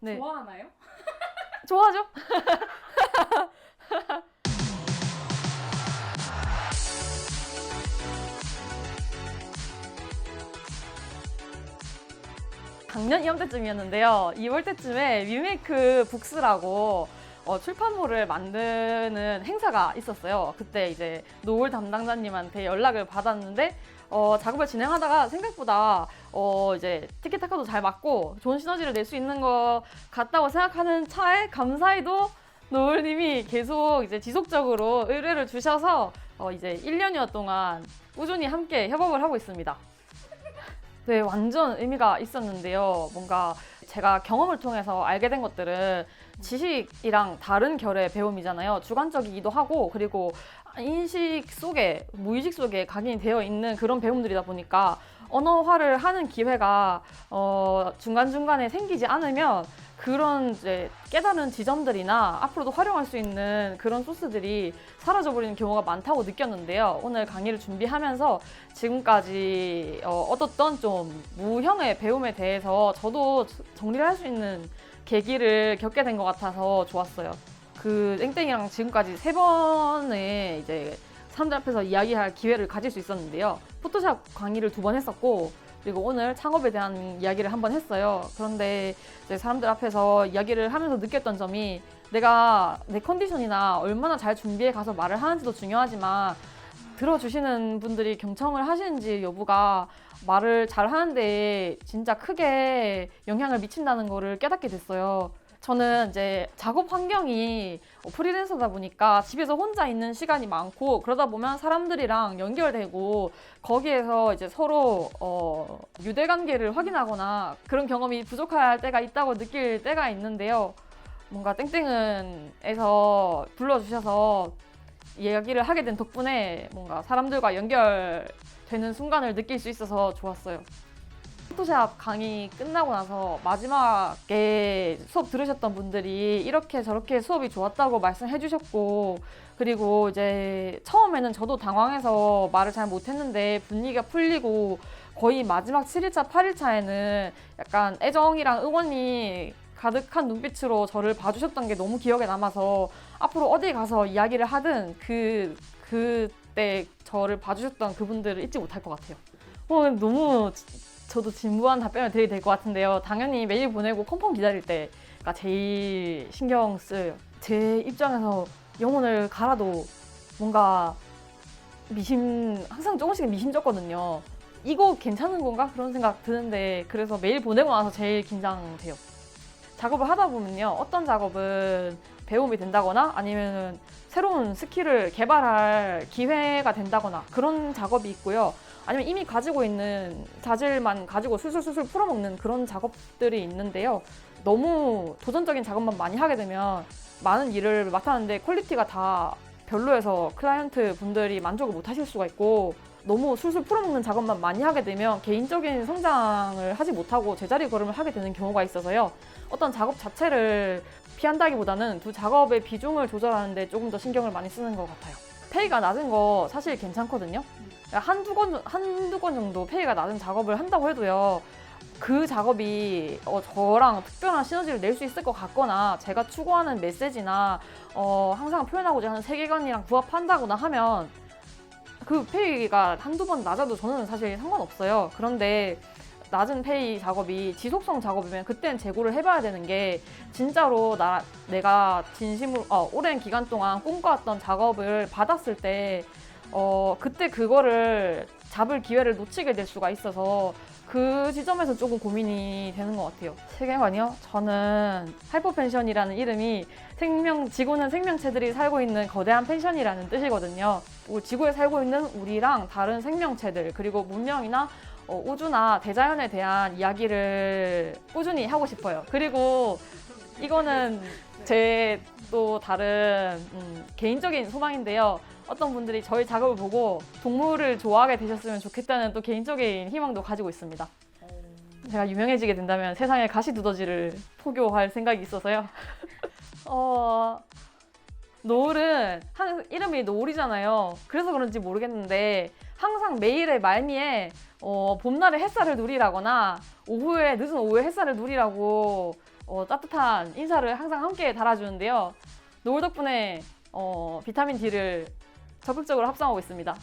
네. 좋아하나요? 좋아하죠? 작년 이맘때쯤이었는데요. 2월 때쯤에 위메이크 북스라고 어, 출판물을 만드는 행사가 있었어요. 그때 이제 노을 담당자님한테 연락을 받았는데 어, 작업을 진행하다가 생각보다 어, 이제 티켓타카도 잘 맞고 좋은 시너지를 낼 수 있는 것 같다고 생각하는 차에 감사히도 노을님이 계속 이제 지속적으로 의뢰를 주셔서 어, 이제 1년여 동안 꾸준히 함께 협업을 하고 있습니다. 네, 완전 의미가 있었는데요. 뭔가 제가 경험을 통해서 알게 된 것들은 지식이랑 다른 결의 배움이잖아요. 주관적이기도 하고 그리고 인식 속에 무의식 속에 각인이 되어 있는 그런 배움들이다 보니까 언어화를 하는 기회가 어, 중간 중간에 생기지 않으면 그런 이제 깨달은 지점들이나 앞으로도 활용할 수 있는 그런 소스들이 사라져버리는 경우가 많다고 느꼈는데요. 오늘 강의를 준비하면서 지금까지 어, 얻었던 좀 무형의 배움에 대해서 저도 정리를 할 수 있는 계기를 겪게 된 것 같아서 좋았어요. 그 땡땡이랑 지금까지 세 번의 이제 사람들 앞에서 이야기할 기회를 가질 수 있었는데요. 포토샵 강의를 두 번 했었고 그리고 오늘 창업에 대한 이야기를 한번 했어요. 그런데 사람들 앞에서 이야기를 하면서 느꼈던 점이 내가 내 컨디션이나 얼마나 잘 준비해 가서 말을 하는지도 중요하지만 들어주시는 분들이 경청을 하시는지 여부가 말을 잘 하는데 진짜 크게 영향을 미친다는 거를 깨닫게 됐어요. 저는 이제 작업 환경이 프리랜서다 보니까 집에서 혼자 있는 시간이 많고 그러다 보면 사람들이랑 연결되고 거기에서 이제 서로 어, 유대 관계를 확인하거나 그런 경험이 부족할 때가 있다고 느낄 때가 있는데요. 뭔가 땡땡은에서 불러주셔서 이야기를 하게 된 덕분에 뭔가 사람들과 연결되는 순간을 느낄 수 있어서 좋았어요. 포토샵 강의 끝나고 나서 마지막에 수업 들으셨던 분들이 이렇게 저렇게 수업이 좋았다고 말씀해 주셨고 그리고 이제 처음에는 저도 당황해서 말을 잘 못했는데 분위기가 풀리고 거의 마지막 7일차, 8일차에는 약간 애정이랑 응원이 가득한 눈빛으로 저를 봐주셨던 게 너무 기억에 남아서 앞으로 어디 가서 이야기를 하든 그 그때 저를 봐주셨던 그분들을 잊지 못할 것 같아요. 어, 너무 저도 진부한 답변을 드리게 될것 같은데요. 당연히 메일 보내고 컨펌 기다릴 때가 제일 신경 쓰여요. 제 입장에서 영혼을 갈아도 뭔가 미심 항상 조금씩 미심쩍거든요. 이거 괜찮은 건가 그런 생각 드는데 그래서 메일 보내고 나서 제일 긴장돼요. 작업을 하다 보면요 어떤 작업은 배움이 된다거나 아니면 새로운 스킬을 개발할 기회가 된다거나 그런 작업이 있고요. 아니면 이미 가지고 있는 자질만 가지고 술술술술 풀어먹는 그런 작업들이 있는데요. 너무 도전적인 작업만 많이 하게 되면 많은 일을 맡았는데 퀄리티가 다 별로여서 클라이언트 분들이 만족을 못 하실 수가 있고 너무 술술 풀어먹는 작업만 많이 하게 되면 개인적인 성장을 하지 못하고 제자리 걸음을 하게 되는 경우가 있어서요. 어떤 작업 자체를 피한다기보다는 두 작업의 비중을 조절하는데 조금 더 신경을 많이 쓰는 것 같아요. 페이가 낮은 거 사실 괜찮거든요. 한두 건, 한두 건 정도 페이가 낮은 작업을 한다고 해도요. 그 작업이 어, 저랑 특별한 시너지를 낼 수 있을 것 같거나 제가 추구하는 메시지나 어, 항상 표현하고자 하는 세계관이랑 부합한다거나 하면 그 페이가 한두 번 낮아도 저는 사실 상관없어요. 그런데 낮은 페이 작업이 지속성 작업이면 그때는 재고를 해봐야 되는 게 진짜로 나 내가 진심으로 어, 오랜 기간 동안 꿈꿔왔던 작업을 받았을 때 어, 그때 그거를 잡을 기회를 놓치게 될 수가 있어서 그 지점에서 조금 고민이 되는 것 같아요. 세계관이요? 저는 하이퍼펜션이라는 이름이 생명, 지구는 생명체들이 살고 있는 거대한 펜션이라는 뜻이거든요. 뭐 지구에 살고 있는 우리랑 다른 생명체들, 그리고 문명이나 어, 우주나 대자연에 대한 이야기를 꾸준히 하고 싶어요. 그리고 이거는 제 또 다른 음, 개인적인 소망인데요. 어떤 분들이 저희 작업을 보고 동물을 좋아하게 되셨으면 좋겠다는 또 개인적인 희망도 가지고 있습니다. 제가 유명해지게 된다면 세상에 가시 두더지를 포교할 생각이 있어서요. 어, 노을은 항, 이름이 노을이잖아요. 그래서 그런지 모르겠는데 항상 매일의 말미에 어, 봄날에 햇살을 누리라거나 오후에 늦은 오후에 햇살을 누리라고 어, 따뜻한 인사를 항상 함께 달아주는데요. 노을 덕분에 어, 비타민 D를 적극적으로 합성하고 있습니다.